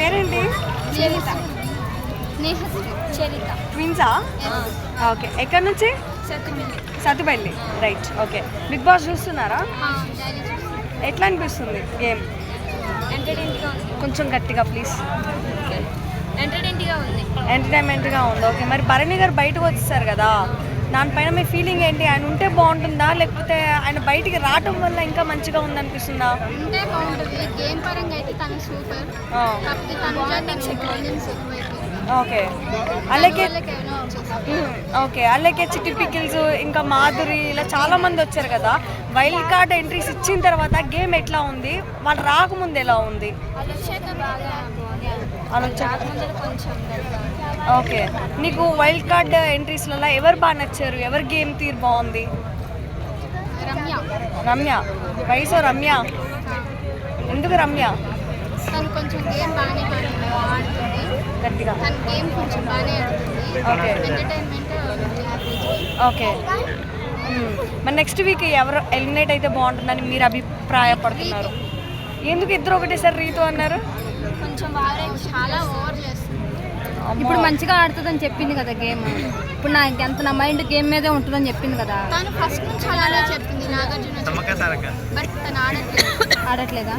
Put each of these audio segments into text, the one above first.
పేరేంటి? చరిత చరిత. ట్విన్సా? ఓకే. ఎక్కడి నుంచి? Sattupalli. Right. Okay. Bigg Boss చూస్తున్నారా? ఎట్లా అనిపిస్తుంది గేమ్? కొంచెం గట్టిగా ప్లీజ్. ఎంటర్టైన్గా ఉంది. ఎంటర్టైన్మెంట్గా ఉంది. ఓకే. మరి భరణి గారు బయటకు వచ్చేసారు కదా? దానిపైన మీ ఫీలింగ్ ఏంటి? ఆయన ఉంటే బాగుంటుందా? లేకపోతే ఆయన బయటికి రావటం వల్ల ఇంకా మంచిగా ఉందనిపిస్తుందా? ఉంటే బాగుంటుంది. గేమ్ పరంగా అయితే తను సూపర్ కాకపోతే తను ఓకే. అలాగే. ఓకే అలాగే చిట్టి పికిల్స్ ఇంకా మాధురి ఇలా చాలా మంది వచ్చారు కదా. వైల్డ్ కార్డ్ ఎంట్రీస్ ఇచ్చిన తర్వాత గేమ్ ఎట్లా ఉంది? వాళ్ళు రాకముందు ఎలా ఉంది? ఓకే. నీకు వైల్డ్ కార్డ్ ఎంట్రీస్లలో ఎవరు బాగా నచ్చారు? ఎవరి గేమ్ తీరు బాగుంది? రమ్య. రమ్య. వయసు రమ్య. ఎందుకు రమ్య? తను కొంచెం గేమ్ బాగానే ఆడుతుంది గట్టిగా. తన గేమ్ కొంచెం బాగానే ఆడుతుంది. Entertainment okay. మ్మ్. మరి నెక్స్ట్ వీక్ ఎవరు ఎలిమినేట్ అయితే బాగుంటుందని మీరు అభిప్రాయపడుతున్నారు? ఎందుకు ఇద్దరు ఒకటేసారి రీతు అన్నారు? కొంచెం బాగా చాలా ఓవర్ చేస్తుంది. ఇప్పుడు మంచిగా ఆడుతుందని చెప్పింది కదా గేమ్ ఇప్పుడు నాకు ఎంత నా మైండ్ గేమ్ మీదే ఉంటుందని చెప్పింది కదా. తను ఫస్ట్ నుంచి అలానే చెప్తుంది నాగార్జున బట్ తను ఆడట్లేదు. ఆడట్లేదా?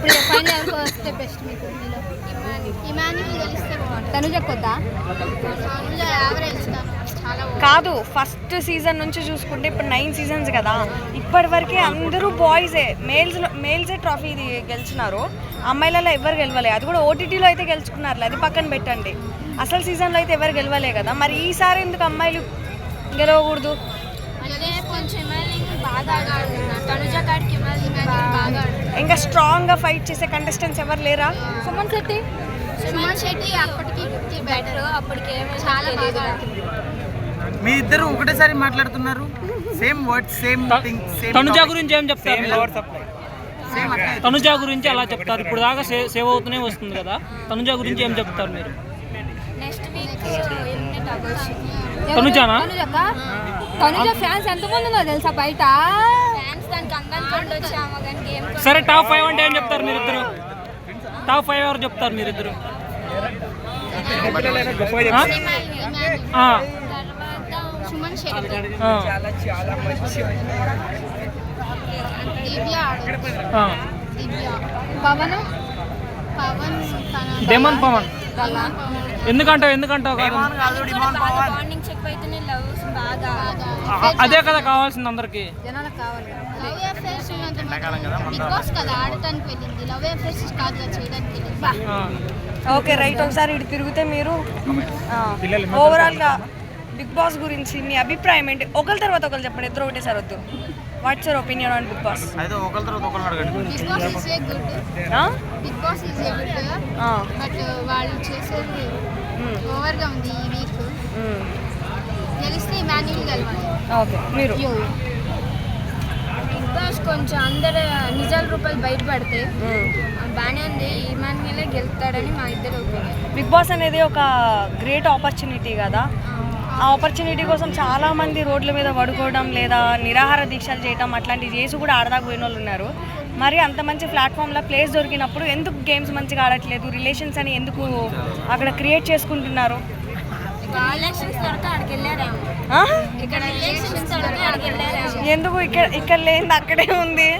ఇప్పుడు ఫైనల్ ఎవరికి వస్తే బెస్ట్ మీకు మీలో ఇమాన్యుల్ గెలిస్తే బాగుంటుంది. తనుజకొద్దా అందులో యావరేజ్ తను చాలా over. కాదు ఫస్ట్ సీజన్ నుంచి చూసుకుంటే ఇప్పుడు నైన్ సీజన్స్ కదా. ఇప్పటి వరకే అందరూ బాయ్సే మేల్స్ మేల్సే ట్రాఫీ ఇది గెలిచినారు అమ్మాయిలలో ఎవరు గెలవలే. అది కూడా ఓటీటీలో అయితే గెలుచుకున్నారు అది పక్కన పెట్టండి. అసలు సీజన్లో అయితే ఎవరు గెలవలే కదా. మరి ఈసారి ఎందుకు అమ్మాయిలు గెలవకూడదు? అంటే కొంచెం బాగా ఇంకా స్ట్రాంగ్గా ఫైట్ చేసే కంటెస్టెంట్స్ ఎవరు లేరా? సుమన్ శెట్టి? సుమన్ శెట్టి అప్పటికి బెటర్ అప్పటికి చాలా బాగా మీ ఇద్దరు ఒకటేసారి మాట్లాడుతున్నారు. Same word same thing same Tanuja గురించి ఏం చెప్తారు? తనుజ గురించి అలా చెప్తారు? ఇప్పుడు దాకా సే- సేవ్ అవుతూనే వస్తుంది కదా. తనుజ గురించి ఏం చెప్తారు మీరు? నెక్స్ట్ వీక్ ఎలిమినేట్ అవ్వచ్చు తనుజానా? తనుజ ఫ్యాన్స్ ఎంతమంది ఉందో తెలుసా బయట? వచ్చాము కానీ గేమ్ సరే టాప్ ఫైవ్ అంటే ఏం చెప్తారు మీరిద్దరు? టాప్ ఫైవ్ ఎవరు చెప్తారు మీరిద్దరు? ఆ? ఆ, తర్వాత సుమన్ శెట్టి ఆ, దివ్య ఆడదు ఆ. దివ్య. పవన్? పవన్ తన డెమన్ పవన్. పవన్ పవన్ ఎందుకంటావు ఎందుకంటావు కాదు? పవన్ బాండింగ్స్ అదే కదా కావాల్సింది అందరికి. Okay right. ఒకసారి ఇటు తిరిగితే మీరు ఓవరాల్గా బిగ్ బాస్ గురించి మీ అభిప్రాయం ఏంటి? ఒకరి తర్వాత ఒకరు చెప్పండి. ఇద్దరు ఒకటేసారి వద్దు. What's your opinion on Bigg Boss అయితే ఒకరి తర్వాత ఒకరిని అడగండి. Bigg Boss is a good Bigg Boss is a good but వాళ్ళు చేసేది ఓవర్గా ఉంది ఈ వీక్ గెలిస్తే గెలవాలి. ఓకే మీరు? బిగ్ బాస్ కొంచెం అందరు నిజాల రూపాయలు బయటపడితే బాగానే ఉంది. ఇమాన్యులే గెలుస్తాడని మా ఇద్దరు బిగ్ బాస్ అనేది ఒక గ్రేట్ ఆపర్చునిటీ కదా. ఆ ఆపర్చునిటీ కోసం చాలా మంది రోడ్ల మీద పడుకోవడం లేదా నిరాహార దీక్షలు చేయడం అట్లాంటివి చేసి కూడా ఆడదాకా పోయిన వాళ్ళు ఉన్నారు. మరి అంత మంచి ప్లాట్ఫామ్లో ప్లేస్ దొరికినప్పుడు ఎందుకు గేమ్స్ మంచిగా ఆడట్లేదు? రిలేషన్స్ అని ఎందుకు అక్కడ క్రియేట్ చేసుకుంటున్నారు? ఎందుకు ఇక్కడ ఇక్కడ లేనిది అక్కడే ఉంది?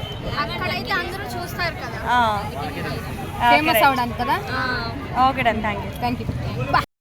అక్కడైతే అందరూ చూస్తారు కదా. ఆ. ఫేమస్ అవడానికి కదా okay done thank you thank you